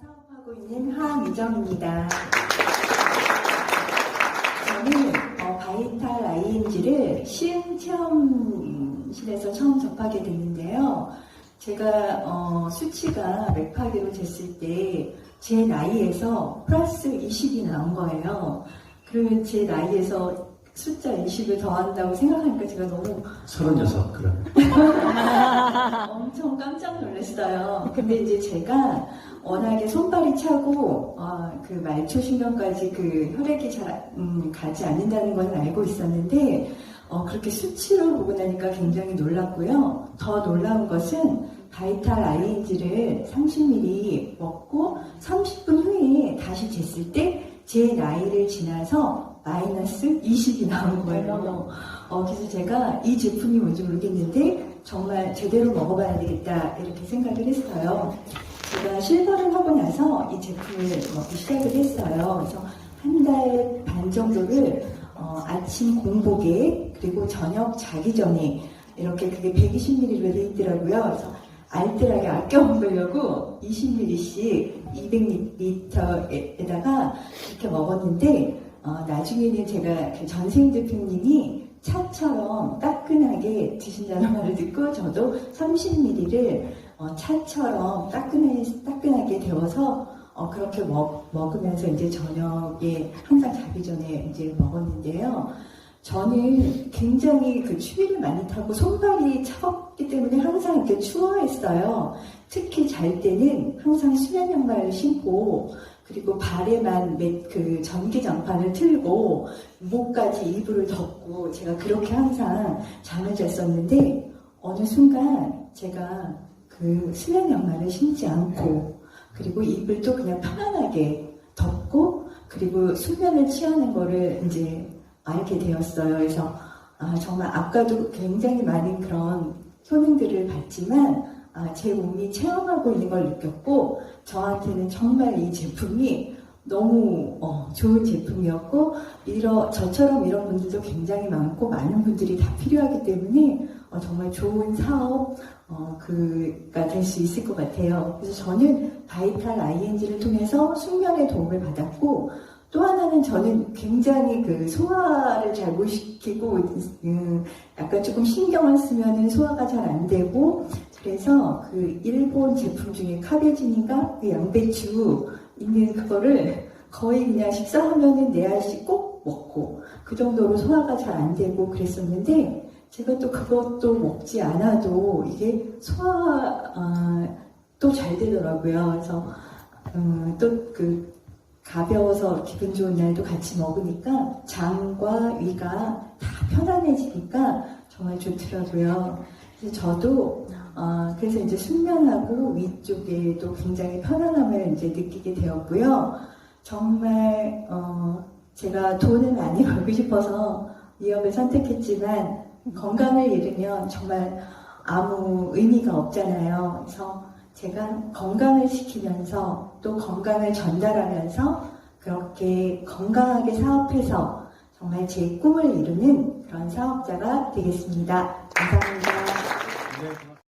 사업하고 있는 하미정입니다. 저는 어, 바이탈 ING를 시흥 체험실에서 처음 접하게 됐는데요. 제가 어, 수치가 맥파기로 쟀을 때 제 나이에서 플러스 20이 나온 거예요. 그러면 제 나이에서 숫자 20을 더한다고 생각하니까 제가 너무 서른여섯 그럼 엄청 깜짝 놀랐어요. 근데 이제 제가 워낙에 손발이 차고 어, 그 말초 신경까지 그 혈액이 잘 음, 가지 않는다는 건 알고 있었는데 어, 그렇게 수치로 보고 나니까 굉장히 놀랐고요. 더 놀라운 것은 바이탈 ING를 30ml 먹고 30분 후에 다시 쟀을 때 제 나이를 지나서 마이너스 20이 나온 거예요. 어, 그래서 제가 이 제품이 뭔지 모르겠는데 정말 제대로 먹어봐야 되겠다 이렇게 생각을 했어요. 제가 실버를 하고 나서 이 제품을 먹기 시작을 했어요. 그래서 한 달 반 정도를 어, 아침 공복에 그리고 저녁 자기 전에 이렇게 그게 120ml로 돼 있더라고요. 그래서 알뜰하게 아껴 먹으려고 20ml씩 200ml에다가 이렇게 먹었는데 어, 나중에는 제가 그 전생 대표님이 차처럼 따끈하게 드신다는 말을 듣고 저도 30ml를 어, 차처럼 따끈하게, 따끈하게 데워서 어, 그렇게 먹, 먹으면서 이제 저녁에 항상 자기 전에 이제 먹었는데요. 저는 굉장히 그 추위를 많이 타고 손발이 차갑기 때문에 항상 이렇게 추워했어요. 특히 잘 때는 항상 수면 양말을 신고 그리고 발에만 매- 그 전기 장판을 틀고 목까지 이불을 덮고 제가 그렇게 항상 잠을 잤었는데 어느 순간 제가 그 수면 양말을 신지 않고 그리고 이불도 그냥 편안하게 덮고 그리고 수면을 취하는 거를 이제 알게 되었어요. 그래서 아, 정말 아까도 굉장히 많은 그런 효능들을 봤지만 아, 제 몸이 체험하고 있는 걸 느꼈고 저한테는 정말 이 제품이 너무 어, 좋은 제품이었고 이러, 저처럼 이런 분들도 굉장히 많고 많은 분들이 다 필요하기 때문에 어, 정말 좋은 사업 어, 그가 될 수 있을 것 같아요. 그래서 저는 바이탈 ING를 통해서 숙면에 도움을 받았고 또 하나는 저는 굉장히 그 소화를 잘 못 시키고 음, 약간 조금 신경을 쓰면은 소화가 잘 안 되고 그래서 그 일본 제품 중에 카베진인가 그 양배추 있는 그거를 거의 그냥 식사하면은 네 알씩 꼭 먹고 그 정도로 소화가 잘 안 되고 그랬었는데 제가 또 그것도 먹지 않아도 이게 소화 아, 또잘 되더라고요. 그래서 음, 또그 가벼워서 기분 좋은 날도 같이 먹으니까 장과 위가 다 편안해지니까 정말 좋더라고요. 그래서 저도 어, 그래서 이제 숙면하고 위쪽에도 굉장히 편안함을 이제 느끼게 되었고요. 정말 어, 제가 돈을 많이 벌고 싶어서 위협을 선택했지만 건강을 잃으면 정말 아무 의미가 없잖아요. 그래서 제가 건강을 지키면서 또 건강을 전달하면서 그렇게 건강하게 사업해서 정말 제 꿈을 이루는 그런 사업자가 되겠습니다. 감사합니다. 네.